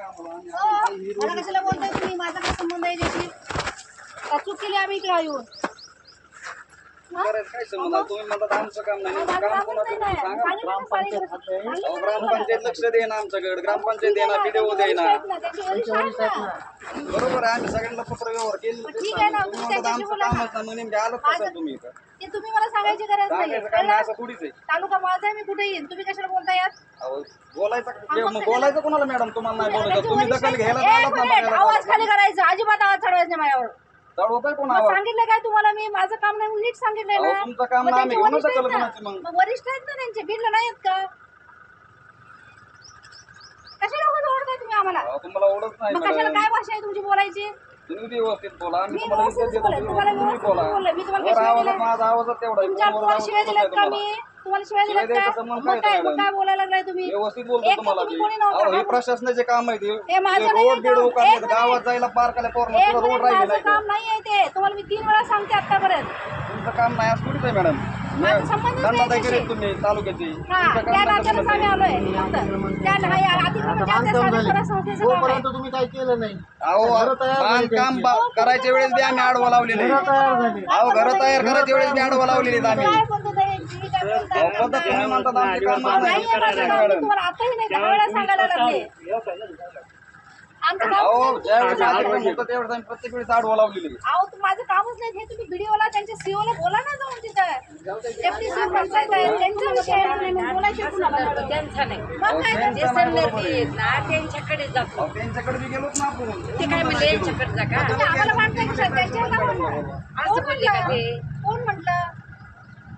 मला कशाला बोलताय तुम्ही? माझा काय संबंध आहे त्याची का चूक केली आम्ही इकडे येऊन? करायचं काय संबंध? आहे? तुम्ही म्हणतात आमचं काम नाही. काम कोणाचं. सांगा. अहो, ग्रामपंचायत लक्ष देईना आमच्याकडे. ग्रामपंचायत देईना व्हिडिओ ना. बरोबर आहे आम्ही सगळ्यांना पत्र व्यवहार केले मग ठीक आहे ना, तुम्ही म्हणतात आमचं कामच नाही म्हणून नेमके आलं कसं तुम्ही इथं? ते तुम्ही मला सांगायची गरज नाही. सांगायचं काम नाही असं थोडीच आहे. तालुका येईन तुम्ही कशाला बोलताय यात अहो, बोलायचं जे- मग बोलायचं कोणाला मॅडम? तुम्हाला नाही बोलायचं. त्याची तुम्ही वरिष्ठ दखल घ्यायला एक आलात ना मिनिट, बघायला आवाज खाली करायचा अजिबात आवाज चढवायचा नाही माझ्यावर. चढवताय कोण मग आवाज सांगितलं काय तुम्हाला मी? माझं काम नाही नीट सांगितलंय अहो, ना तुमचं काम मग नाही, आम्ही त्यांचे घेऊनच वरिष्ठ आहेत दखल ना. कोणाची मग? मग वरिष्ठ आहेत ना त्यांचे? बिल नाही आहेत का? कशाला उगाच ओरडताय तुम्ही आम्हाला? अहो, तुम्हाला ओळख नाही मग कशाला मॅडम काय भाषा आहे तुमची बोलायची? तुम्ही व्यवस्थित बोला आम्ही मी तुम्हाला व्यवस्थित इज्जत देतो बोलले, तुम्ही तुम्हाला तुम्ही व्यवस्थित बोला. बोलले. मी तुम्हाला वर काय आवाजात शिवाय माझा आवाजात तेवढा आहे. तुमच्या पोर शिवाय दिल्यात का तुम्हाला. मी तुम्हाला शिवाय शिवाय दिल्यात द्यायचं का मग काय? मग काय बोलायला लागलाय तुम्ही व्यवस्थित बोलतो एक तर तुम्हाला तुम्ही मी. कोणी नव्हतं अहो, हे का? प्रशासनाचे काम आहे ते हे माझं नाही रोड बीड काम. उकारले एक गावात. जायला पार्काला पोरणं एक रोड मिनिट, माझं काम नाही आहे ते तुम्हाला मी तीन वेळा सांगते आतापर्यंत तुमचं काम नाही थोडीच आहे मॅडम माझं संबंधच नाही दंडाताई त्याच्याशी. करीत तुम्ही तालुक्याची हा तुमचं त्या काम नाही नात्यानेच तर आम्ही आलोय फक्त. त्या नाही अतिक्रमण ज्या त्या साडेसोळा संस्थेचं काम आहे. जोपर्यंत तुम्ही काही केलं नाही अहो घरं तयार झाली बांधकाम त्यांची. बा- करायच्या वेळेस बी आम्ही आडवं लावलेले घरं तयार झाली अहो घर तयार करायच्या वेळेस बी आडवं लावलेले आहेत आम्ही काय तुम्ही म्हणतात आमची काम नाही. नाही आहे. माझं काम. मी तुम्हाला आताही नाही दहा वेळा सांगायला लागले? आमचं अहो नाही. ज्यावेळेस अतिक्रमण होतं त्यावेळेस आम्ही प्रत्येक वेळेस अहो तू- माझं कामच नाही. हे तुम्ही व्हिडिओला त्यांच्या सीओला बोला ना जाऊन तिथं. डेप्टी सीओ पंचायत आहे त्यांचा विषय आहे तुम्ही मग बोलायचं कुणाला त्यांचा नाही. मग काय त्यांचा तर? नाही बरोबर आहे. ना त्यांच्याकडे जातो. अहो त्यांच्याकडे बी गेलोच ना आपण. ते काय म्हणले यांच्याकडे जा का? आम्हाला त्यांच्यावर. कोण? कोण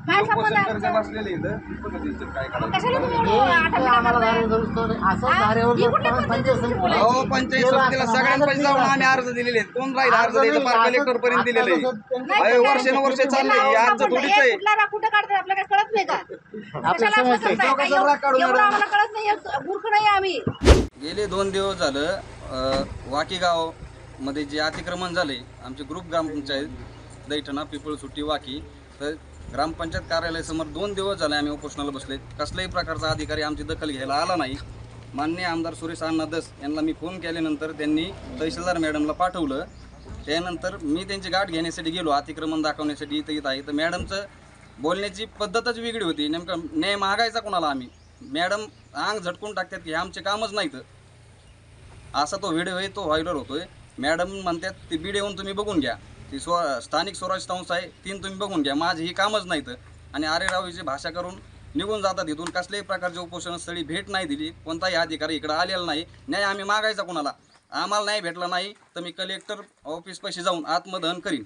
काय संबंध उपोषण आहे करायचे आमचा? बसलेले इथं बघा त्यांचं काय मग करायचं. कशाला तुम्ही हे एवढं आम्हाला करताय? असं हा? ही पंचायत समिती बोलायची? अहो पंचायत समितीला सगळ्यांपाशी जाऊन आम्ही अर्ज दिलेले आहेत कोण राहील अर्ज द्यायचं पार कलेक्टर पर्यंत दिलेले आहे. नाही, वर्षानुवर्ष हे आमचं आपण- थोडीच आहे कुठला राग कुठं काढतात आपल्याला काय कळत नाही का आपल्याला कशाला असं समजतंय. करताय? तो काय कशाला राग काढून एवढं मॅडम? आम्हाला कळत नाही एवढं मूर्ख नाही आम्ही गेले दोन दिवस झालं अ, वाकी गावमध्ये जे अतिक्रमण झाले आमचे ग्रुप ग्रामपंचायत दैठणा पिपळ सुट्टी वाकी तर ग्रामपंचायत कार्यालयासमोर दोन दिवस झाले आम्ही उपोषणाला बसले कसल्याही प्रकारचा अधिकारी आमची दखल घ्यायला आला नाही. मान्य आमदार सुरेश अण्णा दस यांना मी फोन केल्यानंतर त्यांनी तहसीलदार मॅडमला पाठवलं. त्यानंतर मी त्यांची गाठ घेण्यासाठी गेलो अतिक्रमण दाखवण्यासाठी इथं येत आहे. तर मॅडमचं बोलण्याची पद्धतच वेगळी होती. नेमकं न्याय मागायचा कोणाला आम्ही? मॅडम अंग झटकून टाकतात की हे आमचे कामच नाही तर असा तो व्हिडिओ आहे तो व्हायरल होतोय. मॅडम म्हणतात ती बीड येऊन तुम्ही बघून घ्या. ती स्व स्थानिक स्वराज संस्था आहे तीन तुम्ही बघून घ्या. माझी ही कामच नाहीत आणि आरे रावीची भाषा करून निघून जातात इथून. कसल्याही प्रकारची उपोषणस्थळी भेट नाही दिली. कोणताही अधिकारी इकडं आलेला नाही. न्याय आम्ही मागायचा कोणाला? आम्हाला नाही भेटला नाही तर मी कलेक्टर ऑफिस पैसे जाऊन आत्मदहन करीन.